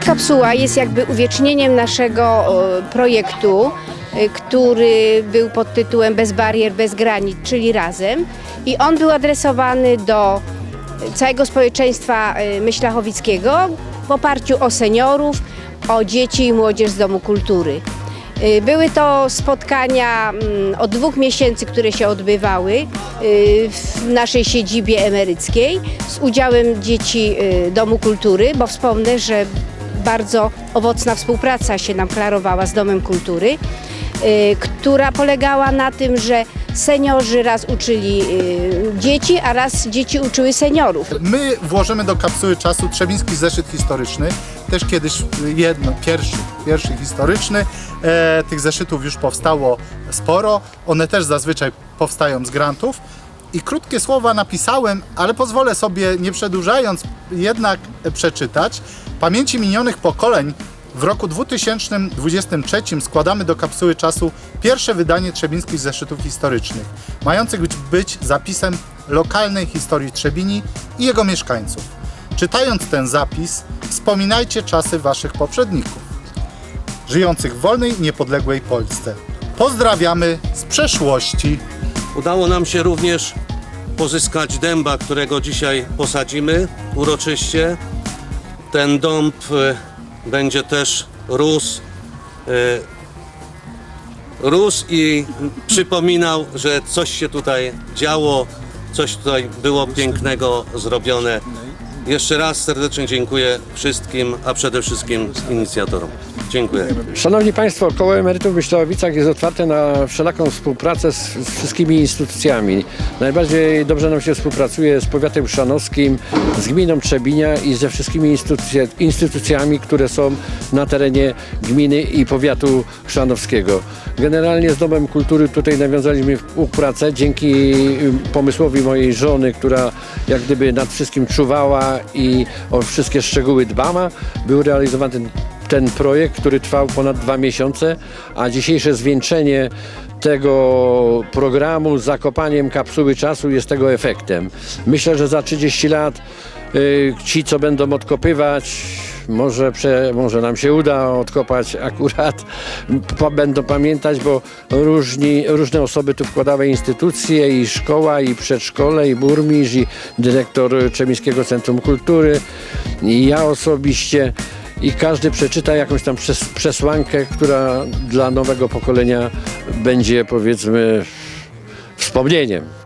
kapsuła jest jakby uwiecznieniem naszego projektu, e, który był pod tytułem Bez barier, bez granic, czyli razem. I on był adresowany do całego społeczeństwa e, myślachowickiego w oparciu o seniorów, o dzieci i młodzież z Domu Kultury. Y, Były to spotkania mm, od dwóch miesięcy, które się odbywały y, w naszej siedzibie emeryckiej z udziałem dzieci y, Domu Kultury, bo wspomnę, że bardzo owocna współpraca się nam klarowała z Domem Kultury, y, która polegała na tym, że seniorzy raz uczyli y, dzieci, a raz dzieci uczyły seniorów. My włożymy do kapsuły czasu Trzebiński Zeszyt Historyczny, też kiedyś jedno, pierwszy, pierwszy historyczny. E, tych zeszytów już powstało sporo, one też zazwyczaj powstają z grantów. I krótkie słowa napisałem, ale pozwolę sobie, nie przedłużając, jednak przeczytać. Pamięci minionych pokoleń w roku 2023 składamy do kapsuły czasu pierwsze wydanie Trzebińskich Zeszytów Historycznych, mających być, zapisem lokalnej historii Trzebini i jego mieszkańców. Czytając ten zapis, wspominajcie czasy waszych poprzedników, żyjących w wolnej, niepodległej Polsce. Pozdrawiamy z przeszłości. Udało nam się również pozyskać dęba, którego dzisiaj posadzimy uroczyście. Ten dąb e, będzie też rósł, e, rósł i przypominał, że coś się tutaj działo, coś tutaj było pięknego zrobione. Jeszcze raz serdecznie dziękuję wszystkim, a przede wszystkim inicjatorom. Dziękuję. Szanowni Państwo, Koło Emerytów w Myślałowicach jest otwarte na wszelaką współpracę z, z wszystkimi instytucjami. Najbardziej dobrze nam się współpracuje z powiatem szanowskim, z gminą Trzebinia i ze wszystkimi instytucje, instytucjami, które są na terenie gminy i powiatu chrzanowskiego. Generalnie z Domem Kultury tutaj nawiązaliśmy współpracę dzięki y, pomysłowi mojej żony, która jak gdyby nad wszystkim czuwała i o wszystkie szczegóły dbała. Był realizowany ten projekt, który trwał ponad dwa miesiące, a dzisiejsze zwieńczenie tego programu z zakopaniem kapsuły czasu jest tego efektem. Myślę, że za 30 lat y, ci, co będą odkopywać, może, prze, może nam się uda odkopać akurat, będą pamiętać, bo różni, różne osoby tu wkładały instytucje i szkoła, i przedszkole, i burmistrz, i dyrektor Czemińskiego Centrum Kultury, i ja osobiście i każdy przeczyta jakąś tam przes przesłankę, która dla nowego pokolenia będzie powiedzmy wspomnieniem.